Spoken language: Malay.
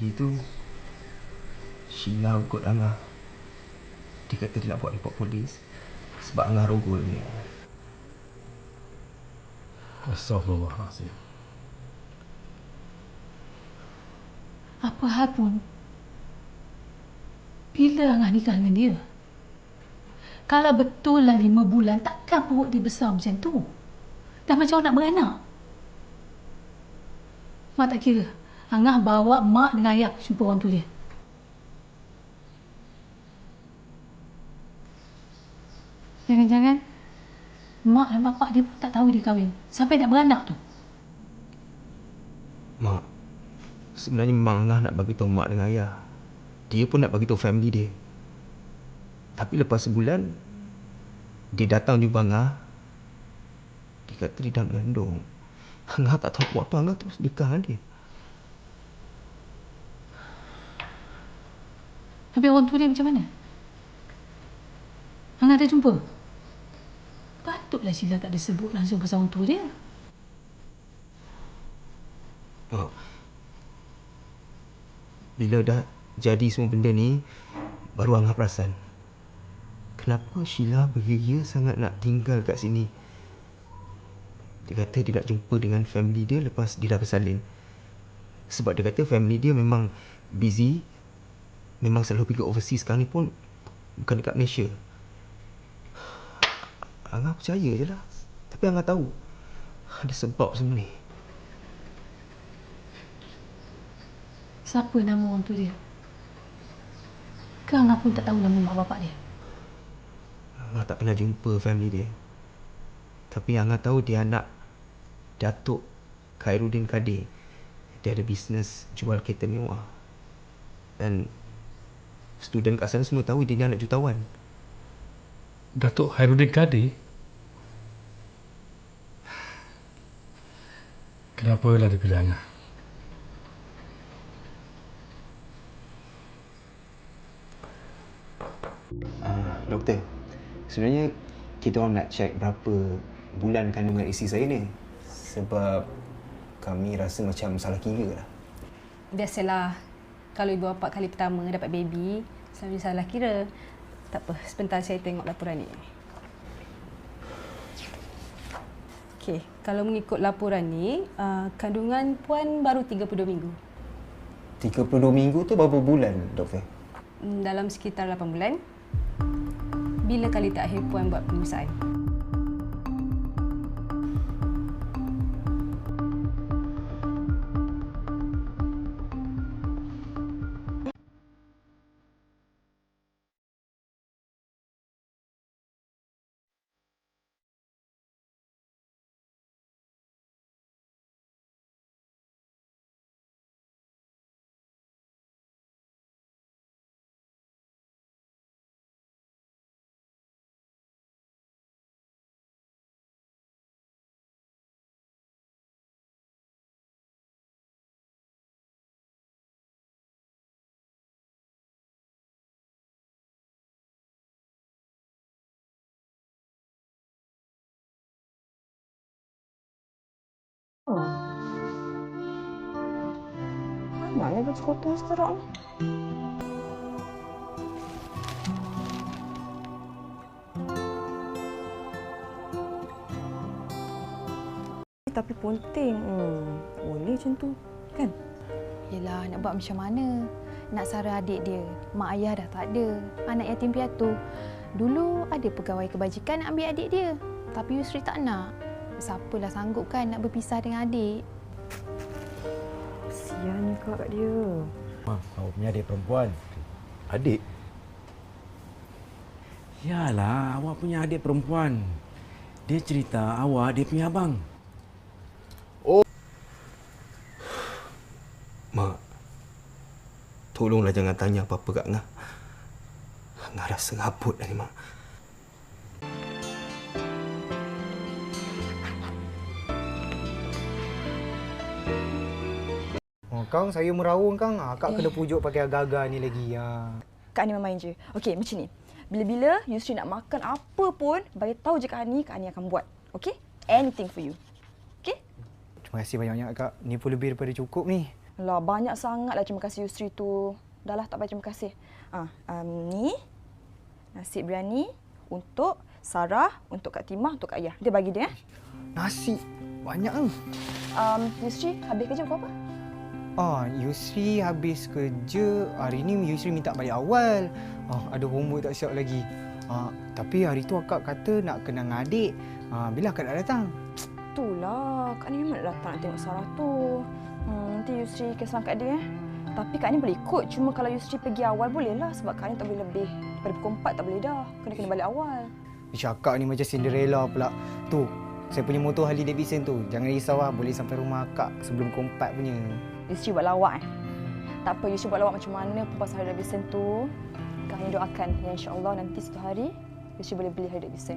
Dia tu Sheila ikut Angah Dia kata dia nak buat report polis Sebab Angah rogol dia Astaghfirullahaladzim. Apa hal pun. Bila Angah nikah dengan dia? Kalau betul lah lima bulan, takkan perut dia besar macam tu? Dah macam orang nak beranak. Mak tak kira. Angah bawa mak dengan ayah. Jumpa orang tu dia. Jangan-jangan? Mak dan bapak dia pun tak tahu dia kahwin. Sampai nak beranak tu. Mak. Sebenarnya memang Angah nak bagi tahu mak dengan ayah. Dia pun nak bagi tahu family dia. Tapi lepas sebulan Dia datang jumpa Angah Dia kata dia dah mengandung. Angah tak tahu buat apa. Angah terus nikah dengan dia Tapi orang tu dia macam mana? Angah ada jumpa? Patutlah Sheila tak ada sebut langsung pasal orang tu dia. Mak Bila dah jadi semua benda ni Baru Angah perasan Kenapa Sheila bergeria sangat nak tinggal kat sini Dia kata dia nak jumpa dengan family dia lepas dia dah bersalin Sebab dia kata family dia memang busy Memang selalu pergi overseas sekarang ni pun Bukan dekat Malaysia Angah percaya je lah Tapi Angah tahu Ada sebab sebenarnya Siapa nama orang tu dia? Ke Angah pun tak tahu nama mak bapak dia? Angah tak pernah jumpa family dia. Tapi Angah tahu dia anak Datuk Khairuddin Kadir. Dia ada bisnes jual kereta mewah. Dan student kat sana semua tahu dia ni anak jutawan. Datuk Khairuddin Kadir? Kenapa lah dia pilih Angah? Uh, doktor, sebenarnya kita orang nak check berapa bulan kandungan isteri saya ni. Sebab kami rasa macam salah kira lah. Biasalah kalau ibu bapa kali pertama dapat baby selalu salah kira. Tak apa, sebentar saya tengok laporan ni. Okey, kalau mengikut laporan ni, uh, kandungan puan baru 32 minggu. 32 minggu tu berapa bulan, doktor? Hmm, Dalam sekitar 8 bulan. Bila kali terakhir puan buat pemeriksaan? Mana baju kotor sekarang? Tapi penting. Hmm, boleh macam tu. Kan? Yelah, nak buat macam mana? Nak sara adik dia. Mak ayah dah tak ada. Anak yatim piatu. Dulu ada pegawai kebajikan nak ambil adik dia. Tapi Yusri tak nak. Siapalah sanggup kan nak berpisah dengan adik? Kesian kak kat dia. Ma, awak punya adik perempuan. Adik? Yalah, awak punya adik perempuan. Dia cerita awak dia punya abang. Mak, tolonglah jangan tanya apa-apa kat Angah. Angah dah serabut dah ni, Mak. Oh, Kang, saya merawung Kang. Ah, Kak kena pujuk pakai agak-agak ni lagi. Ha. Kak ni main je. Okey, macam ni. Bila-bila Yusri nak makan apa pun, bagi tahu je Kak Ani, Kak Ani akan buat. Okey? Anything for you. Okey? Terima kasih banyak-banyak Kak. Ni pun lebih daripada cukup ni. Lah, banyak sangatlah terima kasih Yusri tu. Dah lah, tak payah terima kasih. Ah, um, ni nasi biryani untuk Sarah, untuk Kak Timah, untuk Kak Ayah. Dia bagi dia. Eh? Nasi banyak kan? Um, Yusri, habis kerja pukul apa? Ah, Yusri habis kerja. Hari ni Yusri minta balik awal. Ah, ada homework tak siap lagi. Ah, tapi hari tu akak kata nak kenang adik. Ah, bila akak nak datang? Itulah, Kak ni memang nak datang nak tengok Sarah tu. Hmm, nanti Yusri kisah kat dia. Eh. Tapi Kak ni boleh ikut. Cuma kalau Yusri pergi awal bolehlah sebab Kak ni tak boleh lebih. Daripada pukul 4 tak boleh dah. Kena kena balik awal. Ish, akak ni macam Cinderella pula. Tu, saya punya motor Harley Davidson tu. Jangan risau lah, boleh sampai rumah akak sebelum pukul 4 Yusri buat lawak eh. Tak apa, Yusri buat lawak macam mana pun pasal Harley Davidson tu. Kak hanya doakan yang insyaAllah nanti satu hari Yusri boleh beli Harley Davidson.